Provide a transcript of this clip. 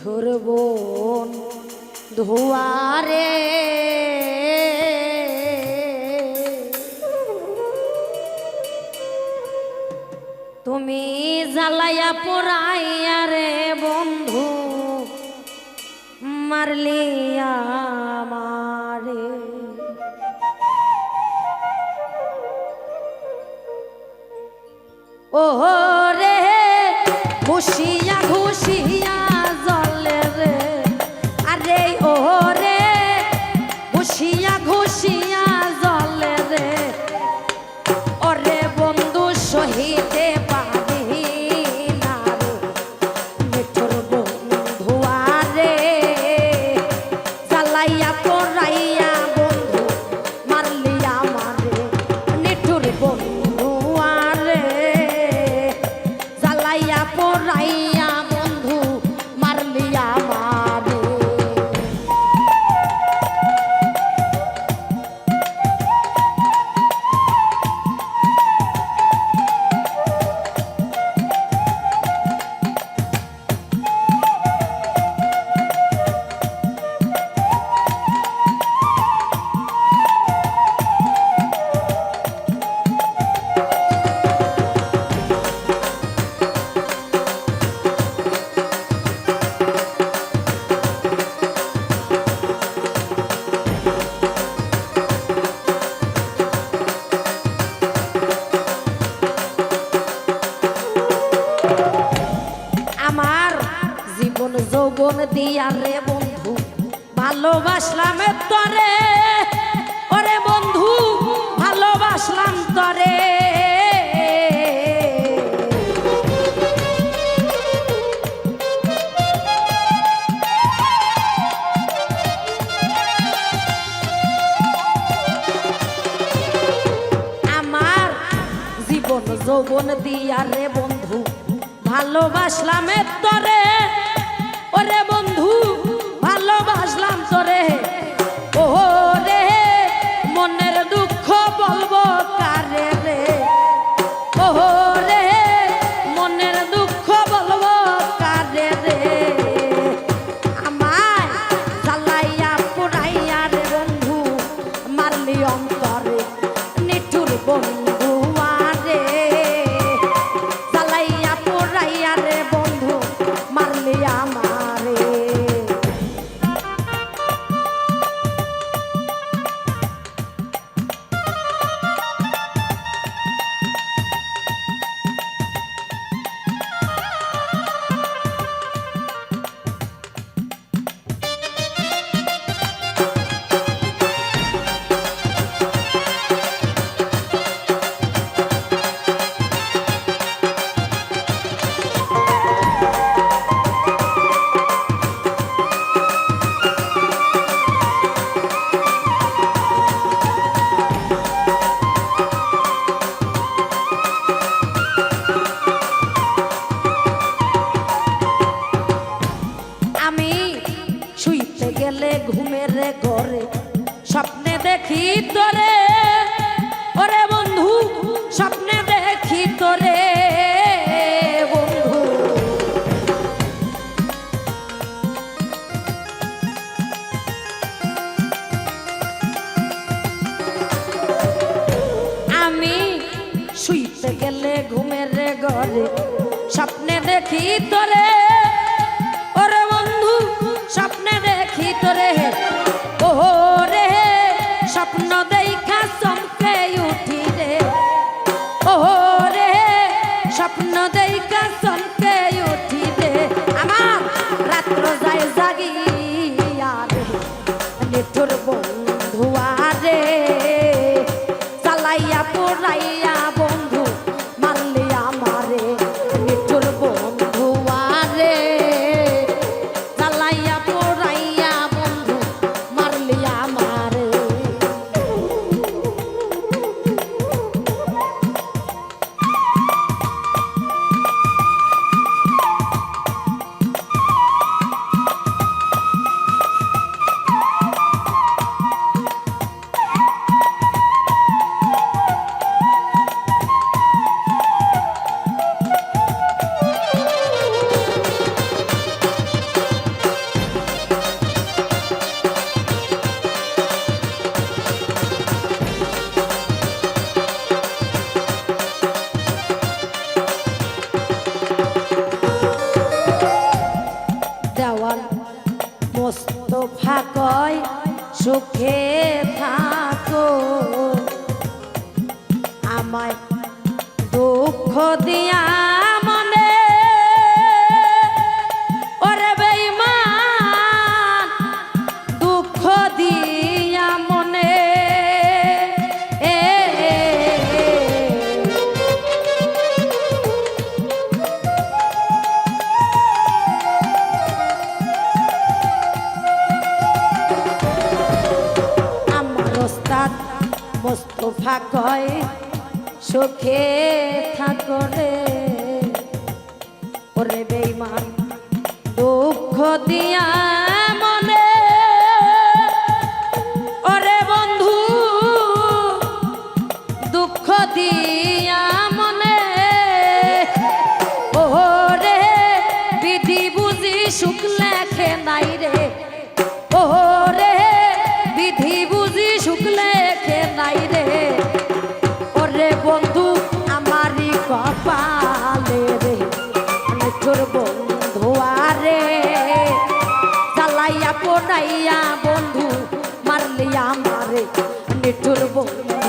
নিঠুর বোন ধোয়ারে। তুমি জ্বালাইয়া পড়াইয়া রে বন্ধু মারলিয়া মারে ওহ রে খুশিয়া ঘুষিয়া দিয়া রে বন্ধু, ভালোবাসলাম তরে। ওরে বন্ধু, ভালোবাসলাম তরে। যৌবন দিয়া রে বন্ধু, ভালোবাসলাম তরে। স্বপ্নে দেখি তোরে, বন্ধু। আমি শুইতে গেলে ঘুমের ঘরে, স্বপ্নে দেখি তোরে। ওরে বন্ধু, স্বপ্নে দেখি তোরে। ไร মোস্তফা কয় সুখে থাকো। আমায় দুঃখ দিয়া কয়, সুখে থাকরে ওরে বেইমান দুঃখ দিয়া মনে। ওরে বন্ধু, দুঃখ দিয়া মনে। ওরে বিধি বুঝি সুখ লেখে নাই। তোর বন্ধু আরে চালাইয়া পোড়াইয়া বন্ধু মারলিয়া মারে নিঠুর বন্ধু।